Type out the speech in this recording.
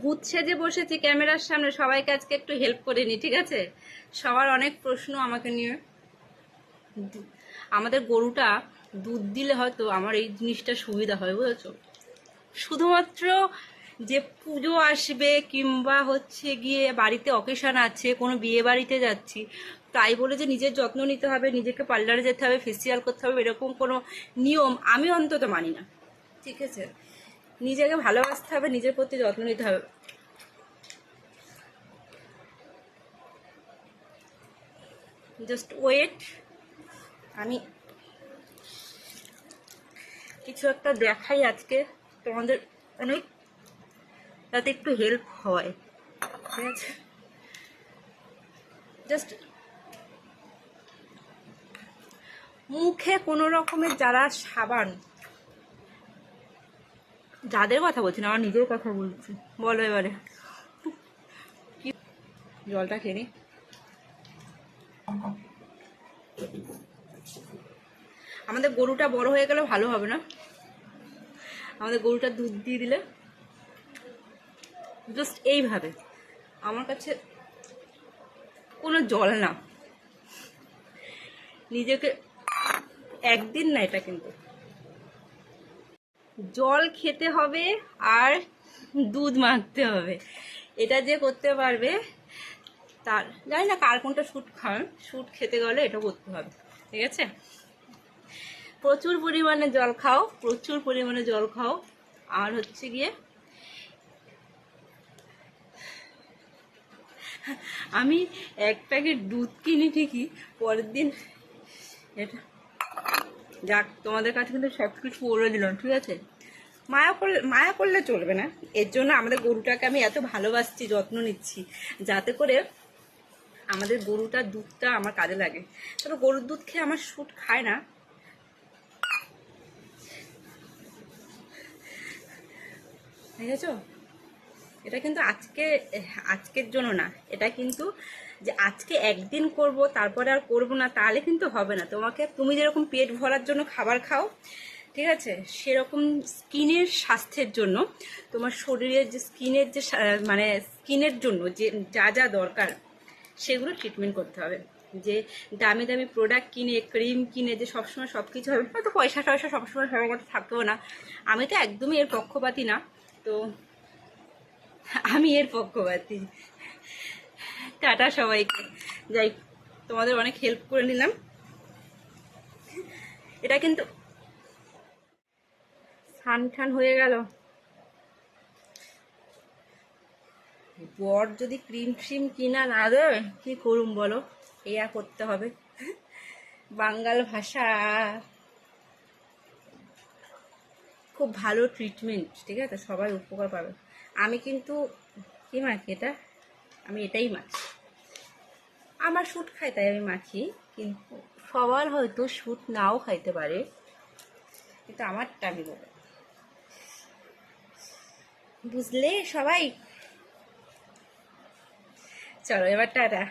ভূত সেজে বসেছি ক্যামেরার সামনে, সবাইকে আজকে একটু হেল্প করে নি, ঠিক আছে? সবার অনেক প্রশ্ন আমাকে নিয়ে। আমাদের গরুটা দুধ দিলে হয়তো আমার এই জিনিসটা সুবিধা হয়, বুঝেছ? শুধুমাত্র যে পুজো আসবে কিংবা হচ্ছে গিয়ে বাড়িতে অকেশন আছে, কোনো বিয়ে বাড়িতে যাচ্ছি, তাই বলে যে নিজের যত্ন নিতে হবে, নিজেকে পার্লারে যেতে হবে ফেসিয়াল করতে হবে, এরকম কোনো নিয়ম আমি অন্তত মানি না। ঠিক আছে? নিজেকে ভালোবাসতে হবে, নিজের প্রতি যত্ন নিতে হবে। জাস্ট ওয়েট আমি কিছু একটা দেখাই আজকে। তোমাদের অনেক যাতে একটু হেল্প হয়। ঠিক আছে? জাস্ট মুখে কোনো রকমের যারা সাবান যাদের কথা বলছি না আমার নিজের কথা বলছি। বলো এবারে। কি জলটা খেয়ে। আমাদের গরুটা বড় হয়ে গেলে ভালো হবে না? আমাদের গরুটা দুধ দিয়ে দিলে? জাস্ট এইভাবে। আমার কাছে কোনো জল না। নিজেকে একদিন না এটা কিন্তু। জল খেতে হবে আর দুধ মাখতে হবে। এটা যে করতে পারবে, তার জানি না কার কোনটা শ্যুট খান শ্যুট খেতে গেলে এটা করতে হবে, ঠিক আছে? প্রচুর পরিমাণে জল খাও, প্রচুর পরিমাণে জল খাও। আর হচ্ছে গিয়ে, আমি এক প্যাকেট দুধ কিনি ঠিকই, পরের দিন এটা যাক, তোমাদের কাছে কিন্তু সব কিছু বলে দিলাম, ঠিক আছে? মায়া করলে মায়া করলে চলবে না। এর জন্য আমাদের গরুটাকে আমি এত ভালোবাসছি, যত্ন নিচ্ছি, যাতে করে আমাদের গরুটার দুধটা আমার কাজে লাগে। তবে গরুর দুধ খেয়ে আমার শুট খায় না। দেখেছ? এটা কিন্তু আজকে, আজকের জন্য না, এটা কিন্তু যে আজকে একদিন করব, তারপরে আর করব না, তাহলে কিন্তু হবে না। তোমাকে, তুমি যেরকম পেট ভরার জন্য খাবার খাও, ঠিক আছে? সেরকম স্কিনের স্বাস্থ্যের জন্য, তোমার শরীরের যে স্কিনের যে মানে স্কিনের জন্য যে যা যা দরকার, সেগুলো ট্রিটমেন্ট করতে হবে। যে দামি দামি প্রোডাক্ট কিনে ক্রিম কিনে, যে সবসময় সব কিছু হবে, হয়তো পয়সা টয়সা সবসময় সবার কাছে থাকবেও না। আমি তো একদমই এর পক্ষপাতি না। তো আমি এর পক্ষপাতি। টাটা সবাইকে। যাই তোমাদের অনেক হেল্প করে নিলাম। এটা কিন্তু স্নান ঠান হয়ে গেল। বর যদি ক্রিম ফ্রিম কিনা না দেয়, কি করুম বলো? আর করতে হবে। বাঙ্গাল ভাষা। খুব ভালো ট্রিটমেন্ট ঠিক আছে? সবাই উপকার পাবে। আমি কিন্তু, কি মাখি এটা? আমি এটাই মাখি আমার স্যুট খাই, তাই আমি মাখি। কিন্তু সবার হয়তো স্যুট নাও খাইতে পারে। কিন্তু আমারটা আমি বলব বুঝলে সবাই? চলো, এবার টাটা।